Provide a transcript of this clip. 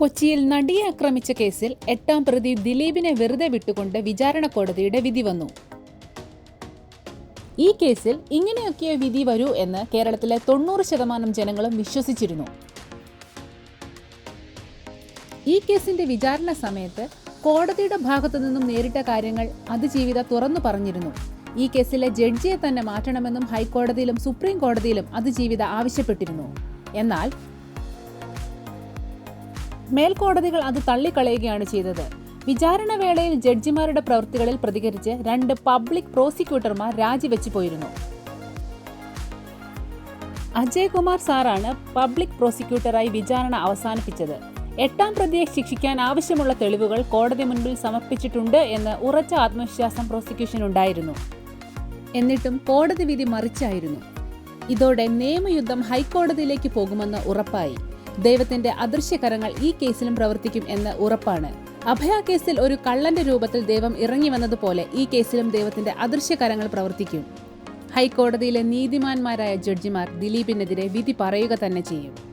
കൊച്ചിയിൽ നടിയെ ആക്രമിച്ച കേസിൽ എട്ടാം പ്രതി ദിലീപിനെ വെറുതെ വിട്ടുകൊണ്ട് വിചാരണ കോടതിയുടെ വിധി വന്നു. ഈ കേസിൽ ഇങ്ങനെയൊക്കെ വിധി വരൂ എന്ന് കേരളത്തിലെ തൊണ്ണൂറ് ശതമാനം ജനങ്ങളും വിശ്വസിച്ചിരുന്നു. ഈ കേസിന്റെ വിചാരണ സമയത്ത് കോടതിയുടെ ഭാഗത്തു നിന്നും നേരിട്ട കാര്യങ്ങൾ അതിജീവിത തുറന്നു പറഞ്ഞിരുന്നു. ഈ കേസിലെ ജഡ്ജിയെ തന്നെ മാറ്റണമെന്നും ഹൈക്കോടതിയിലും സുപ്രീം കോടതിയിലും അതിജീവിത ആവശ്യപ്പെട്ടിരുന്നു. എന്നാൽ മേൽക്കോടതികൾ അത് തള്ളിക്കളയുകയാണ് ചെയ്തത്. വിചാരണ വേളയിൽ ജഡ്ജിമാരുടെ പ്രവൃത്തികളിൽ പ്രതികരിച്ച് രണ്ട് പബ്ലിക് പ്രോസിക്യൂട്ടർമാർ രാജിവെച്ചു പോയിരുന്നു. അജയ് കുമാർ സാറാണ് പബ്ലിക് പ്രോസിക്യൂട്ടറായി വിചാരണ അവസാനിപ്പിച്ചത്. എട്ടാം പ്രതിയെ ശിക്ഷിക്കാൻ ആവശ്യമുള്ള തെളിവുകൾ കോടതി മുൻപിൽ സമർപ്പിച്ചിട്ടുണ്ട് എന്ന് ഉറച്ച ആത്മവിശ്വാസം പ്രോസിക്യൂഷൻ ഉണ്ടായിരുന്നു എന്നിട്ടും കോടതി വിധി മറിച്ചായിരുന്നു. ഇതോടെ നിയമയുദ്ധം ഹൈക്കോടതിയിലേക്ക് പോകുമെന്ന് ഉറപ്പായി. ദൈവത്തിന്റെ അദൃശ്യകരങ്ങൾ ഈ കേസിലും പ്രവർത്തിക്കും എന്ന് ഉറപ്പാണ്. അഭയ കേസിൽ ഒരു കള്ളന്റെ രൂപത്തിൽ ദൈവം ഇറങ്ങി വന്നതുപോലെ ഈ കേസിലും ദൈവത്തിന്റെ അദൃശ്യകരങ്ങൾ പ്രവർത്തിക്കും. ഹൈക്കോടതിയിലെ നീതിമാന്മാരായ ജഡ്ജിമാർ ദിലീപിനെതിരെ വിധി പറയുക തന്നെ ചെയ്യും.